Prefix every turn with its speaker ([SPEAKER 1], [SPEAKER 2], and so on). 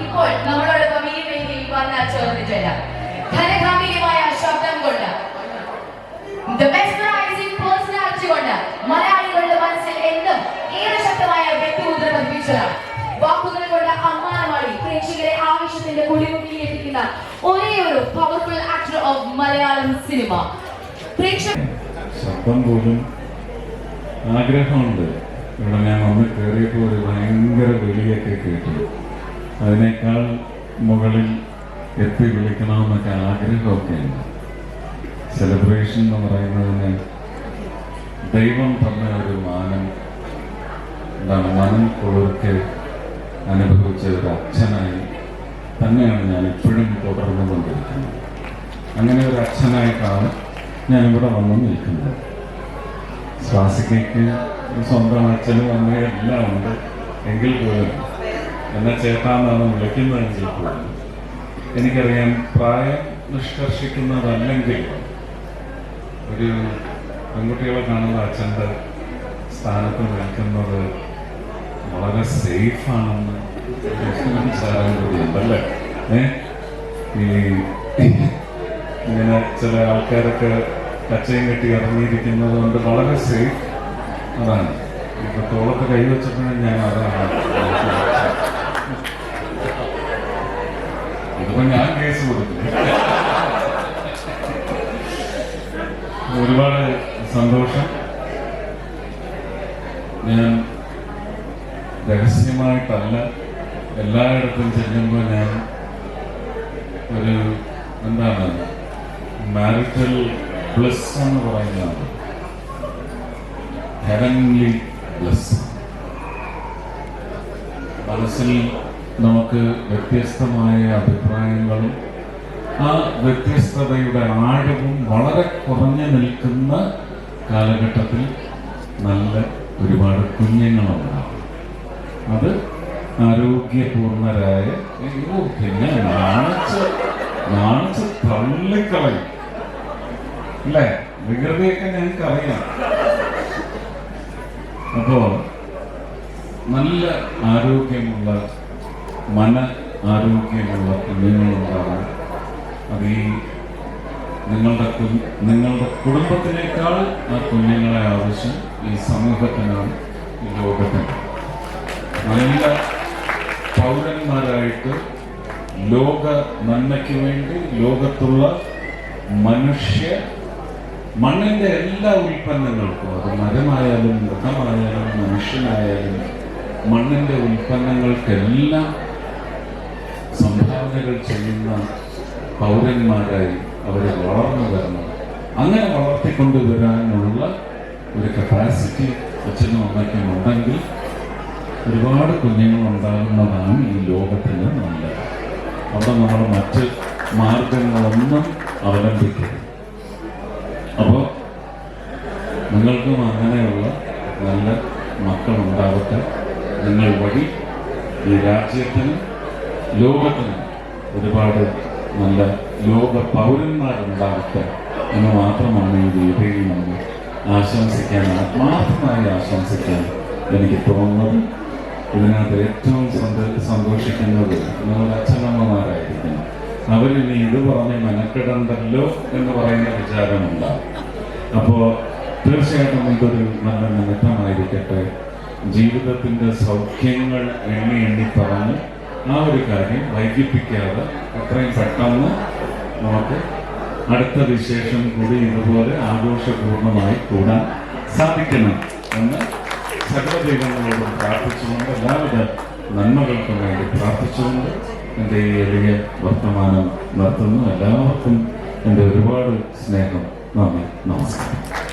[SPEAKER 1] ഇപ്പോൾ നമ്മളോടൊപ്പം ഈ വേദിയിൽ വന്ന ചേർന്നിട്ടില്ല ധനഗാംഭീര്യമായ ശബ്ദം കൊണ്ട് കൊണ്ട് മലയാളികളുടെ മനസ്സിൽ എന്നും ഏറെ ശക്തമായ വ്യക്തിമുദ്ര പതിപ്പിച്ചതാണ് വാക്കുകൾ കൊണ്ട് അമ്മാനമാടി പ്രേക്ഷകരെ ആവശ്യത്തിന്റെ കുടിമുടിയിൽ എത്തിക്കുന്ന ഒരേ ഒരു powerful actor of Malayalam cinema പ്രേക്ഷക
[SPEAKER 2] ശബ്ദം പോലും ആഗ്രഹമുണ്ട്. ഇവിടെ ഞാൻ വന്ന് കയറിയപ്പോൾ ഒരു ഭയങ്കര വിളിയൊക്കെ കേട്ടു. അതിനേക്കാൾ മുകളിൽ എത്തി വിളിക്കണമെന്നൊക്കെ ആഗ്രഹമൊക്കെ സെലിബ്രേഷൻ എന്ന് പറയുന്നതിന് ദൈവം തന്ന ഒരു മാനം എന്താണ് മനം കുളിർക്ക് അനുഭവിച്ച ഒരു അച്ഛനായി തന്നെയാണ് ഞാൻ ഇപ്പോഴും തുടർന്നുകൊണ്ടിരിക്കുന്നത് അങ്ങനെ ഒരു അച്ഛനായിട്ടാണ് ഞാൻ ഇവിടെ വന്ന് നിൽക്കുന്നത്. ശ്വാസികയ്ക്ക് സ്വന്തം അച്ഛനും അമ്മയും എല്ലാം ഉണ്ട്. എങ്കിൽ പോലും എന്നെ ചേട്ടാന്നാണ് വിളിക്കുന്നതെങ്കിൽ പോലും എനിക്കറിയാം പ്രായം നിഷ്കർഷിക്കുന്നതല്ലെങ്കിൽ ഒരു പെൺകുട്ടികളെ കാണുന്ന അച്ഛന്റെ സ്ഥാനത്ത് നിൽക്കുന്നത് വളരെ സേഫാണെന്ന് വിചാരം കൂടിയുണ്ടല്ലേ ഏ? ഈ ഇങ്ങനെ ചില ആൾക്കാരൊക്കെ കച്ചയും കെട്ടി ഇറങ്ങിയിരിക്കുന്നത് കൊണ്ട് വളരെ സേഫ്. അതാണ്. ഇപ്പൊ തോളത്ത് കൈവച്ചപ്പോഴും ഞാൻ അതാണ്. ഇതിപ്പോ ഞാൻ കേസ് കൊടുക്കും ഒരുപാട് സന്തോഷം. ഞാൻ രഹസ്യമായിട്ടല്ല എല്ലായിടത്തും ചെല്ലുമ്പോൾ ഞാൻ ഒരു എന്താണ് മാരിറ്റൽ ബ്ലസ് എന്ന് പറയുന്നതാണ്. ഹെവൻലി ബ്ലസ് മനസ്സിൽ നമുക്ക് വ്യത്യസ്തമായ അഭിപ്രായങ്ങളും ആ വ്യത്യസ്തതയുടെ ആഴവും വളരെ കുറഞ്ഞു നിൽക്കുന്ന കാലഘട്ടത്തിൽ നല്ല ഒരുപാട് കുഞ്ഞുങ്ങളുണ്ടാവും. അത് ആരോഗ്യപൂർണരായ അയ്യോ, പിന്നെ നാണിച്ച് നാണിച്ച് തള്ളിക്കളയും. അല്ലേ? വികൃതിയൊക്കെ ഞങ്ങൾക്ക് അറിയാം അപ്പോ നല്ല ആരോഗ്യമുള്ള മന ആരോഗ്യമുള്ള കുഞ്ഞുങ്ങളുണ്ടാകും അത് ഈ നിങ്ങളുടെ നിങ്ങളുടെ കുടുംബത്തിനേക്കാൾ ആ കുഞ്ഞുങ്ങളെ ആവശ്യം ഈ സമൂഹത്തിനാണ് ഈ ലോകത്തിന്. നല്ല പൗരന്മാരായിട്ട് ലോക നന്മയ്ക്ക് വേണ്ടി ലോകത്തുള്ള മനുഷ്യ മണ്ണിന്റെ എല്ലാ ഉൽപ്പന്നങ്ങൾക്കും അത് മരമായാലും മൃഗമായാലും മനുഷ്യനായാലും മണ്ണിന്റെ ഉൽപ്പന്നങ്ങൾക്കെല്ലാം സംഭാവനകൾ ചെയ്യുന്ന പൗരന്മാരായി അവരെ വളർന്നു വരണം. അങ്ങനെ വളർത്തിക്കൊണ്ടുവരാനുള്ള ഒരു കപ്പാസിറ്റി അച്ഛനും അമ്മയ്ക്കും ഉണ്ടെങ്കിൽ ഒരുപാട് കുഞ്ഞുങ്ങൾ ഉണ്ടാകുന്നതാണ് ഈ ലോകത്തിന് നല്ലത് അവിടെ നമ്മൾ മറ്റ് മാർഗങ്ങളൊന്നും അവലംബിക്കരുത്. അപ്പോൾ നിങ്ങൾക്കും അങ്ങനെയുള്ള നല്ല മക്കളുണ്ടാവട്ടെ. നിങ്ങൾ വഴി ഈ രാജ്യത്തിന് ലോകത്തിന് ഒരുപാട് നല്ല ലോക പൗരന്മാരുണ്ടാകട്ടെ എന്ന് മാത്രമാണ് ഈ വേദിയിൽ നിന്ന് ആശംസിക്കാൻ ആത്മാർത്ഥമായി ആശംസിക്കാൻ എനിക്ക് തോന്നുന്നത്. ഇതിനകത്ത് ഏറ്റവും സന്തോ- സന്തോഷിക്കുന്നത് നമ്മുടെ അച്ഛനമ്മമാരായിരിക്കണം. അവരിനി ഇത് പറഞ്ഞ് മെനക്കെടണ്ടല്ലോ എന്ന് പറയുന്ന വിചാരമുണ്ടാകും. അപ്പോൾ തീർച്ചയായിട്ടും ഇതൊരു നല്ല നിമിത്തമായിരിക്കട്ടെ. ജീവിതത്തിന്റെ സൗഖ്യങ്ങൾ എണ്ണി എണ്ണി പറഞ്ഞ് ആ ഒരു കാര്യം വൈകിപ്പിക്കാതെ എത്രയും പെട്ടെന്ന് നമുക്ക് അടുത്ത വിശേഷം കൂടി ഇതുപോലെ ആഘോഷപൂർണമായി കൂടാൻ സാധിക്കണം എന്ന് സർവദൈവങ്ങളോടും പ്രാർത്ഥിച്ചുകൊണ്ട് എല്ലാവിധ നന്മകൾക്കും വേണ്ടി പ്രാർത്ഥിച്ചുകൊണ്ട് എന്റെ ഈ എളിയ വർത്തമാനം നടത്തുന്നു എല്ലാവർക്കും എന്റെ ഒരുപാട് സ്നേഹം. നന്ദി. നമസ്കാരം.